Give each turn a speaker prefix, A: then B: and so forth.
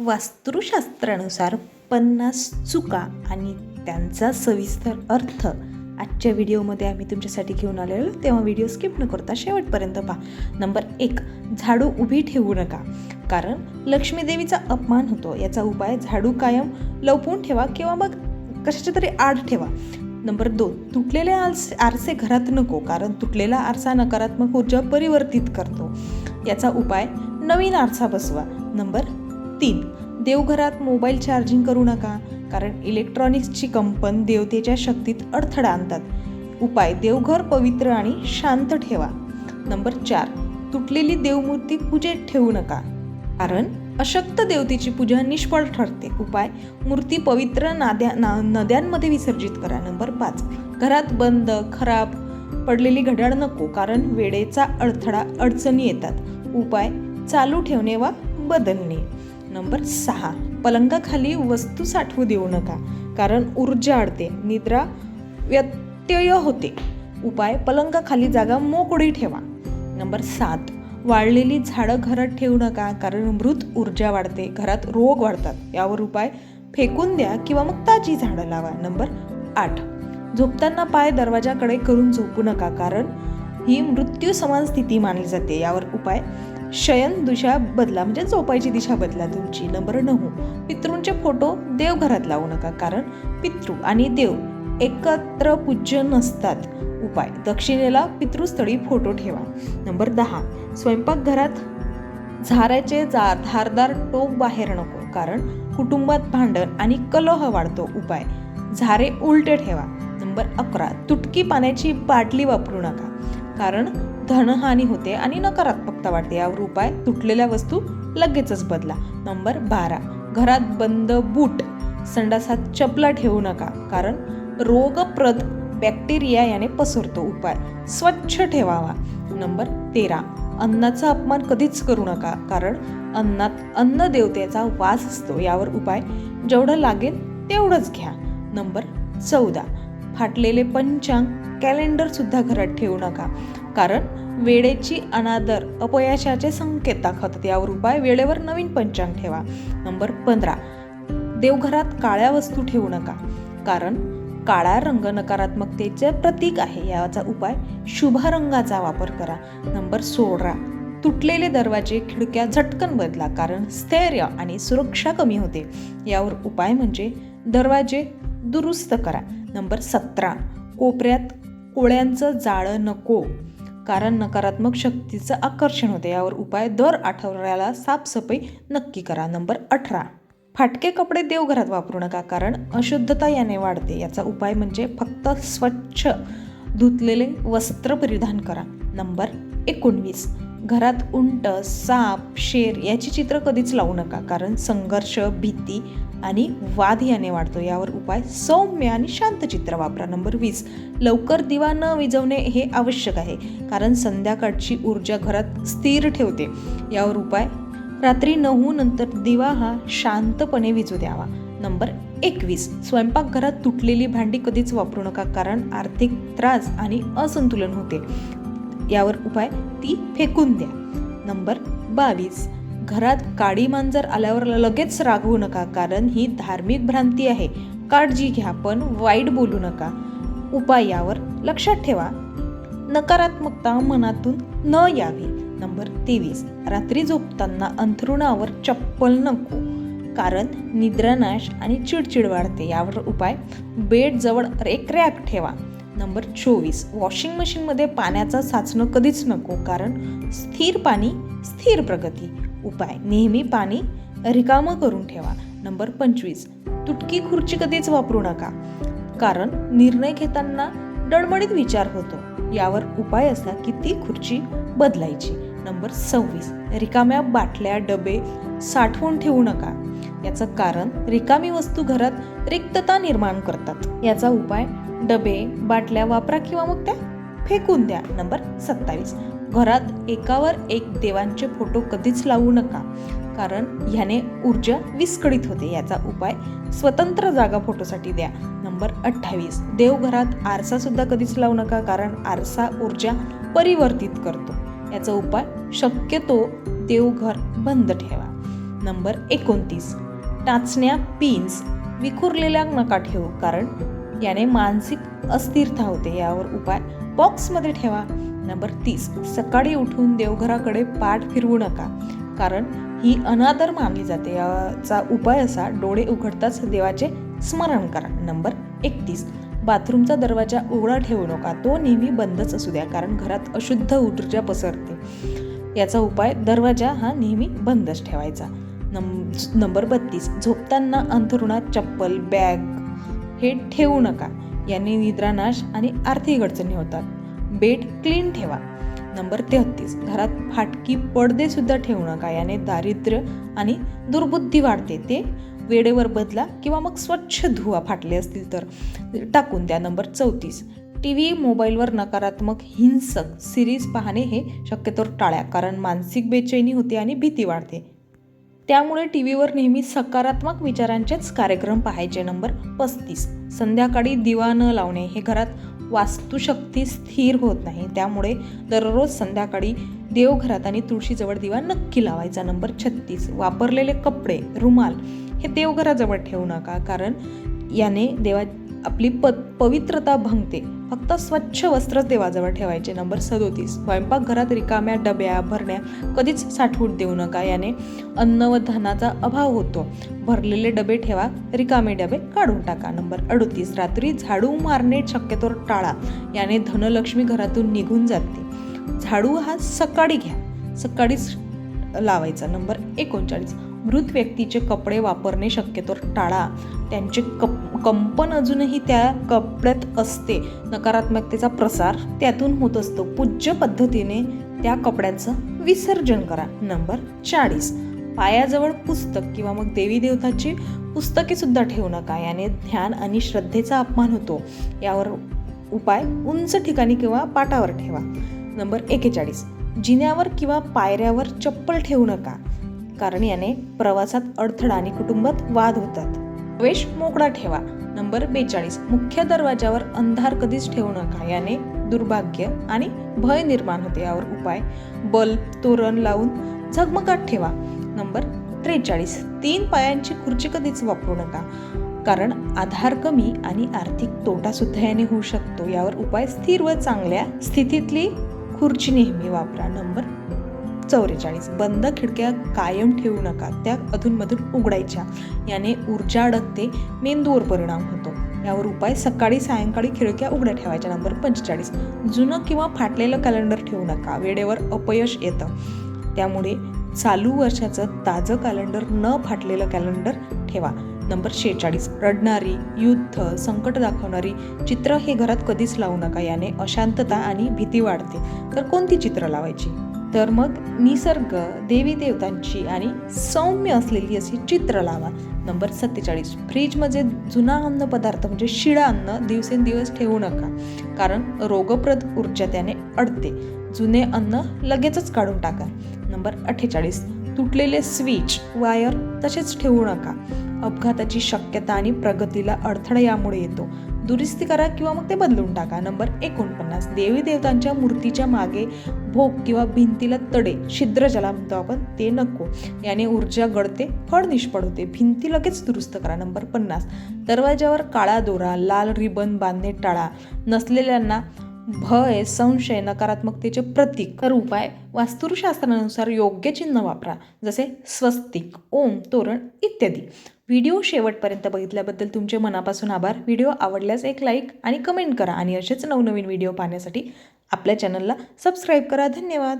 A: वास्तुशास्त्रानुसार पन्नास चुका आणि त्यांचा सविस्तर अर्थ आजच्या व्हिडिओमध्ये आम्ही तुमच्यासाठी घेऊन आलेलो तेव्हा व्हिडिओ स्किप न करता शेवटपर्यंत पहा. नंबर एक झाडू उभी ठेवू नका. कारण लक्ष्मीदेवीचा अपमान होतो. याचा उपाय झाडू कायम लपवून ठेवा किंवा मग कशाच्या तरी आड ठेवा. नंबर दोन तुटलेले आरसे आरसे घरात नको कारण तुटलेला आरसा नकारात्मक ऊर्जा परिवर्तित करतो. याचा उपाय नवीन आरसा बसवा. नंबर तीन. देवघरात मोबाईल चार्जिंग करू नका कारण इलेक्ट्रॉनिक्सची कंपन देवतेच्या शक्तीत अडथळा आणतात. उपाय देवघर पवित्र आणि शांत ठेवा. नंबर चार तुटलेली देवमूर्ती पूजेत ठेवू नका कारण अशक्त देवतेची पूजा निष्फळ ठरते. उपाय मूर्ती पवित्र नाद्या ना नद्यांमध्ये विसर्जित करा. नंबर पाच घरात बंद खराब पडलेली घड्याळ नको कारण वेळेचा अडथळा अडचणी येतात. उपाय चालू ठेवणे वा बदलणे. नंबर सहा. पलंगाखाली वस्तू साठवू देऊ नका कारण ऊर्जा अडते निद्रा व्यत्यय होते. उपाय पलंगाखाली जागा मोकळी ठेवा. नंबर सात. वाळलेली झाडं घरात ठेवू नका कारण मृत ऊर्जा वाढते घरात रोग वाढतात. यावर उपाय फेकून द्या किंवा मग ताजी झाडं लावा. नंबर आठ. झोपताना पाय दरवाजाकडे करून झोपू नका कारण ही मृत्यू समान स्थिती मानली जाते. यावर उपाय शयन दिशा बदला म्हणजे झोपायची दिशा बदला तुमची. नंबर नऊ पितृंचे फोटो देवघरात लावू नका कारण पितृ आणि देव एकत्र पूज्य नसतात. उपाय दक्षिणेला पितृस्थळी फोटो ठेवा. नंबर दहा स्वयंपाकघरात झाराचे जा धारदार टोक बाहेर नको कारण कुटुंबात भांडण आणि कलह वाढतो. उपाय झारे उलटे ठेवा. नंबर अकरा तुटकी पाण्याची बाटली वापरू नका कारण धनहानी होते आणि नकारात्मकता वाढते. यावर उपाय तुटलेल्या वस्तू लगेचच बदला. नंबर बारा. घरात बंद बूट. संडासात चपला ठेवू नका. कारण रोगप्रद बॅक्टेरिया याने पसरतो उपाय. स्वच्छ ठेवावा. नंबर तेरा. अन्नाचा अपमान कधीच करू नका. कारण अन्नात अन्न देवतेचा वास असतो. यावर उपाय जेवढं लागेल तेवढंच घ्या. नंबर चौदा. फाटलेले पंचांग कॅलेंडर सुद्धा घरात ठेवू नका. कारण वेळेची अनादर अपयशाचे संकेत दाखवतात. यावर उपाय वेळेवर नवीन पंचांग ठेवा. नंबर पंधरा देवघरात काळ्या वस्तू ठेवू नका. कारण काळा रंग नकारात्मकतेचे प्रतीक आहे. याचा उपाय शुभ रंगाचा वापर करा. नंबर सोळा तुटलेले दरवाजे खिडक्या झटकन बदला. कारण स्थैर्य आणि सुरक्षा कमी होते. यावर उपाय म्हणजे दरवाजे दुरुस्त करा. नंबर सतरा. कोपऱ्यात कोळ्यांचं जाळं नको कारण नकारात्मक शक्तीचं आकर्षण होते. यावर उपाय दर आठवड्याला साफसफाई नक्की करा. नंबर अठरा. फाटके कपडे देवघरात वापरू नका कारण अशुद्धता याने वाढते. याचा उपाय म्हणजे फक्त स्वच्छ धुतलेले वस्त्र परिधान करा. नंबर एकोणवीस. घरात उंट साप शेर याची चित्र कधीच लावू नका कारण संघर्ष भीती आणि वाद याने वाढतो. यावर उपाय सौम्य आणि शांत चित्र वापरा. नंबर वीस लवकर दिवा न विजवणे हे आवश्यक आहे कारण संध्याकाळची ऊर्जा घरात स्थिर ठेवते. यावर उपाय रात्री नऊ नंतर दिवा हा शांतपणे विजू द्यावा. नंबर एकवीस स्वयंपाकघरात तुटलेली भांडी कधीच वापरू नका कारण आर्थिक त्रास आणि असंतुलन होते. यावर उपाय ती फेकून द्या. नंबर बावीस घरात काडी मांजर आल्यावर लगेच रागवू नका कारण ही धार्मिक भ्रांती आहे. काळजी घ्या पण वाईट बोलू नका. उपाय यावर लक्षात ठेवा. नकारात्मकता मनातून न यावी. नंबर तेवीस. रात्री झोपताना अंथरुणावर चप्पल नको कारण निद्रानाश आणि चिडचिड वाढते. यावर उपाय बेड जवळ एक ठेवा. नंबर चोवीस. वॉशिंग मशीनमध्ये पाण्याचा साचणं कधीच नको कारण स्थिर पाणी स्थिर प्रगती. उपाय. नेहमी पाणी रिकामं करून ठेवा. नंबर पंचवीस. तुटकी खुर्ची कधीच वापरू नका. कारण निर्णय घेताना डळमळीत विचार होतो. यावर उपाय असा की ती खुर्ची बदलायची. नंबर सव्वीस. रिकाम्या बाटल्या डबे साठवून ठेवू नका. याचं कारण रिकामी वस्तू घरात रिक्तता निर्माण करतात. याचा उपाय डबे बाटल्या वापरा किंवा मग त्या फेकून द्या. नंबर सत्तावीस. घरात एकावर एक देवांचे फोटो कधीच लावू नका. कारण ह्याने ऊर्जा विस्कळीत होते. याचा उपाय स्वतंत्र जागा फोटोसाठी द्या. नंबर अठ्ठावीस. देवघरात आरसासुद्धा कधीच लावू नका कारण आरसा ऊर्जा परिवर्तित करतो. याचा उपाय शक्यतो देवघर बंद ठेवा. नंबर एकोणतीस. टाचण्या पिन्स विखुरलेल्या नका ठेवू कारण याने मानसिक अस्थिरता होते. यावर उपाय बॉक्समध्ये ठेवा. नंबर तीस. सकाळी उठून देवघराकडे पाठ फिरवू नका. कारण ही अनादर मानली जाते. याचा उपाय असा डोळे उघडताच देवाचे स्मरण करा. नंबर एकतीस. बाथरूमचा दरवाजा उघडा ठेवू नका. तो नेहमी बंदच असू द्या कारण घरात अशुद्ध ऊर्जा पसरते. याचा उपाय दरवाजा हा नेहमी बंदच ठेवायचा. नंबर बत्तीस. झोपताना अंथरुणात चप्पल बॅग हे ठेवू नका. याने निद्रानाश आणि आर्थिक अडचणी होतात. बेड क्लीन ठेवा. नंबर तेहतीस घरात फाटकी पडदे सुद्धा ठेवू नका याने दारिद्र्य आणि दुर्बुद्धी वाढते. ते वेळेवर बदला किंवा मग स्वच्छ धुवा फाटले असतील तर. टाकून द्या. नंबर चौतीस टी व्ही मोबाईलवर नकारात्मक हिंसक सिरीज पाहणे हे शक्यतो टाळ्या कारण मानसिक बेचैनी होते आणि भीती वाढते. त्यामुळे टी व्हीवर नेहमी सकारात्मक विचारांचेच कार्यक्रम पाहायचे. नंबर पस्तीस. संध्याकाळी दिवा न लावणे हे घरात वास्तुशक्ती स्थिर होत नाही. त्यामुळे दररोज संध्याकाळी देवघरात आणि तुळशीजवळ दिवा नक्की लावायचा. नंबर छत्तीस. वापरलेले कपडे रुमाल हे देवघराजवळ ठेवू नका कारण याने देवा आपली प पवित्रता भंगते. फक्त स्वच्छ वस्त्रच देवाजवळ ठेवायचे. नंबर सदोतीस. स्वयंपाकघरात रिकाम्या डब्या भरण्या कधीच साठवून देऊ नका. याने अन्न व धनाचा अभाव होतो. भरलेले डबे ठेवा. रिकामे डबे काढून टाका. नंबर अडतीस. रात्री झाडू मारणे शक्यतोवर टाळा. याने धनलक्ष्मी घरातून निघून जाते. झाडू हा सकाळी घ्या. सकाळीच लावायचा. नंबर एकोणचाळीस. मृत व्यक्तीचे कपडे वापरणे शक्यतोवर टाळा. त्यांचे कप कंपन अजूनही त्या कपड्यात असते. नकारात्मकतेचा प्रसार त्यातून होत असतो. पूज्य पद्धतीने त्या कपड्यांचं विसर्जन करा. नंबर चाळीस. पायाजवळ पुस्तक किंवा मग देवी देवताची पुस्तके सुद्धा ठेवू नका. याने ध्यान आणि श्रद्धेचा अपमान होतो. यावर उपाय उंच ठिकाणी किंवा पाटावर ठेवा. नंबर एकेचाळीस. जिन्यावर किंवा पायऱ्यावर चप्पल ठेवू नका. कारण याने प्रवासात अडथळा आणि कुटुंबात वाद होतात. प्रवेश मोकळा ठेवा. नंबर बेचाळीस. मुख्य दरवाजावर अंधार कधीच ठेवू नका. याने दुर्भाग्य आणि भय निर्माण होते यावर उपाय. बल्ब तोरण लावून झगमगाट ठेवा. नंबर त्रेचाळीस. तीन पायांची खुर्ची कधीच वापरू नका. कारण आधार कमी आणि आर्थिक तोटा सुद्धा याने होऊ शकतो. यावर उपाय स्थिर व चांगल्या स्थितीतली खुर्ची नेहमी वापरा. नंबर चौवेचाळीस. बंद खिडक्या कायम ठेवू नका. त्या अधूनमधून उघडायच्या. याने ऊर्जा अडकते मेंदूवर परिणाम होतो. यावर उपाय सकाळी सायंकाळी खिडक्या उघड्या ठेवायच्या. नंबर पंचेचाळीस. जुनं किंवा फाटलेलं कॅलेंडर ठेवू नका. वेळेवर अपयश येतं. त्यामुळे चालू वर्षाचं ताजं कॅलेंडर न फाटलेलं कॅलेंडर ठेवा. नंबर शेहेचाळीस. रडणारी युद्ध संकट दाखवणारी चित्र हे घरात कधीच लावू नका. याने अशांतता आणि भीती वाढते. तर कोणती चित्र लावायची? तर मग निसर्ग देवी देवतांची आणि सौम्य असलेली अशी चित्र लावा नंबर सत्तेचाळीस. फ्रीजमध्ये जुना अन्न पदार्थ म्हणजे शिळा अन्न दिवसेंदिवस ठेवू नका. कारण रोगप्रद ऊर्जा त्याने अडते. जुने अन्न लगेचच काढून टाका. नंबर अठ्ठेचाळीस. तुटलेले स्विच वायर तसेच ठेवू नका. अपघाताची शक्यता आणि प्रगतीला अडथळा यामुळे येतो. दुरुस्ती करा किंवा मग ते बदलून टाका. नंबर एकोणपन्नास. देवी देवतांच्या मूर्तीच्या मागे भोग किंवा भिंतीला तडे छिद्र ज्याला म्हणतो आपण ते नको. याने ऊर्जा गळते फळ निष्फळ होते. भिंती लगेच दुरुस्त करा. नंबर पन्नास. दरवाजावर काळा दोरा लाल रिबन बांधणे टाळा. नसलेल्यांना भय संशय नकारात्मकतेचे प्रतीक. तर उपाय वास्तुशास्त्रानुसार योग्य चिन्ह वापरा जसे स्वस्तिक ओम तोरण इत्यादी. व्हिडिओ शेवटपर्यंत बघितल्याबद्दल तुमचे मनापासून आभार. व्हिडिओ आवडल्यास एक लाईक आणि कमेंट करा आणि असेच नवनवीन व्हिडिओ पाहण्यासाठी आपल्या चॅनलला सबस्क्राईब करा. धन्यवाद.